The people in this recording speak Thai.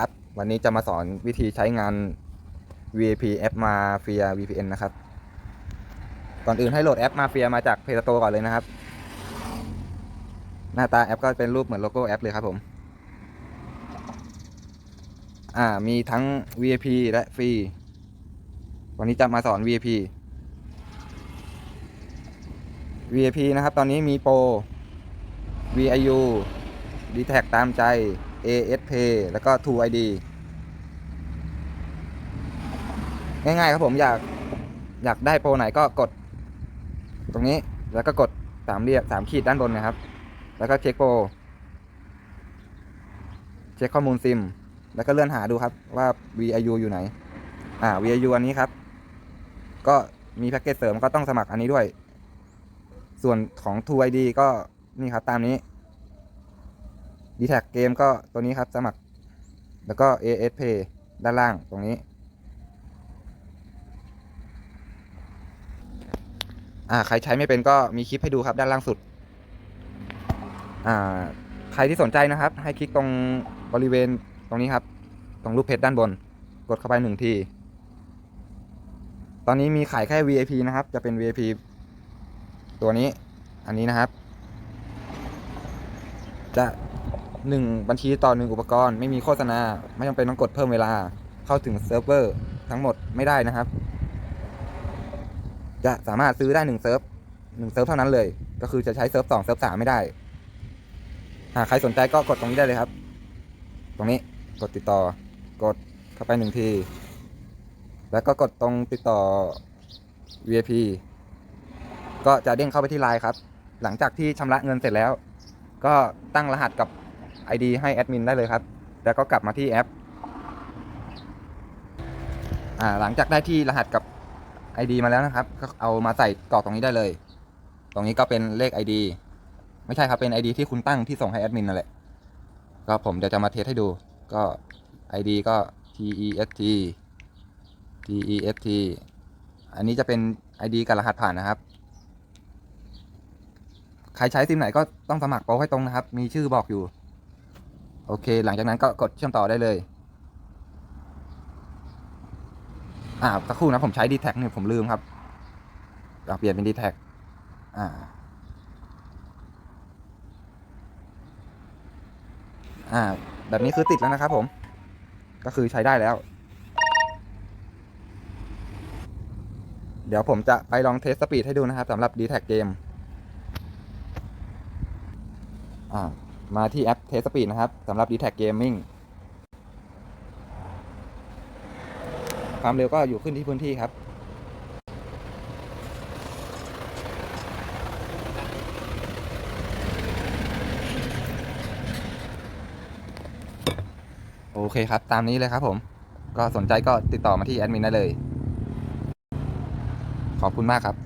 ครับวันนี้จะมาสอนวิธีใช้งาน VAP แอป Mafia VPN นะครับ ก่อนอื่นให้โหลดแอป Mafia มาจาก Play Store ก่อนเลยนะครับ หน้าตาแอปก็เป็นรูปเหมือนโลโก้แอปเลยครับผม อ่ามีทั้ง VIP และฟรี วันนี้จะมาสอน VIP VIP นะครับ ตอนนี้มีโปร VIU d t a c ตามใจ ASP แล้วก็ True ID ง่ายๆครับผมอยากอยากได้โปรไหนก็กด ตรงนี้แล้วก็กดสามเรียกสามขีดด้านบนนะครับ แล้วก็เช็คโปรเช็คข้อมูลซิม แล้วก็เลื่อนหาดูครับว่า VIU อยู่ไหน อ่า VIU อันนี้ครับ ก็มีแพ็กเกจเสริมก็ต้องสมัครอันนี้ด้วย ส่วนของ True ID ก็นี่ครับตามนี้ d t แทเกมก็ตัวนี้ครับสมัคร แล้วก็ AS Pay ด้านล่างตรงนี้ อ่าใครใช้ไม่เป็นก็มีคลิปให้ดูครับด้านล่างสุด อ่าใครที่สนใจนะครับ ให้คลิกตรงบริเวณตรงนี้ครับ ตรงรูปเพจด้านบน กดเข้าไปหนึ่งที ตอนนี้มีขายแค่ VIP นะครับ จะเป็น VIP ตัวนี้ อันนี้นะครับ จะ หนึ่งบัญชีต่อหนึ่งอุปกรณ์ ไม่มีโฆษณา ไม่จำเป็นต้องกดเพิ่มเวลา เข้าถึงเซิร์ฟเวอร์ทั้งหมดไม่ได้นะครับ จะสามารถซื้อได้หนึ่งเซิร์ฟหนึ่งเซิร์ฟเท่านั้นเลย ก็คือจะใช้เซิร์ฟสองเซิร์ฟสามไม่ได้ หากใครสนใจก็กดตรงนี้ได้เลยครับ ตรงนี้กดติดต่อ กดเข้าไปหนึ่งที แล้วก็กดตรงติดต่อ VIP ก็จะเด้งเข้าไปที่ไลน์ครับ หลังจากที่ชำระเงินเสร็จแล้ว ก็ตั้งรหัสกับ ID ให้แอดมินได้เลยครับ แล้วก็กลับมาที่แอปอ่าหลังจากได้ที่รหัสกับ ID มาแล้วนะครับ ก็เอามาใส่กรอกตรงนี้ได้เลย ตรงนี้ก็เป็นเลข ID ไม่ใช่ครับ เป็น ID ที่คุณตั้งที่ส่งให้แอดมินนั่นแหละ ก็ผมเดี๋ยวจะมาเทสให้ดู ก็ ID ก็ TEST TEST อันนี้จะเป็น ID กับรหัสผ่านนะครับ ใครใช้ซิมไหนก็ต้องสมัครโปรให้ตรงนะครับ มีชื่อบอกอยู่ โอเค หลังจากนั้นก็กดเชื่อมต่อได้เลย อ่าสักครู่นะผมใช้ d t แทเนี่ยผมลืมครับเราเปลี่ยนเป็น d t แทอ่า อ่า แบบนี้คือติดแล้วนะครับผม ก็คือใช้ได้แล้ว เดี๋ยวผมจะไปลองเทสสปีดให้ดูนะครับสำหรับ d t แทเกมอ่า มาที่แอปเทสสปีดนะครับสำหรับ d t แท Gaming ความเร็วก็อยู่ขึ้นที่พื้นที่ครับ โอเคครับ ตามนี้เลยครับผม ก็สนใจก็ติดต่อมาที่แอดมินได้เลย ขอบคุณมากครับ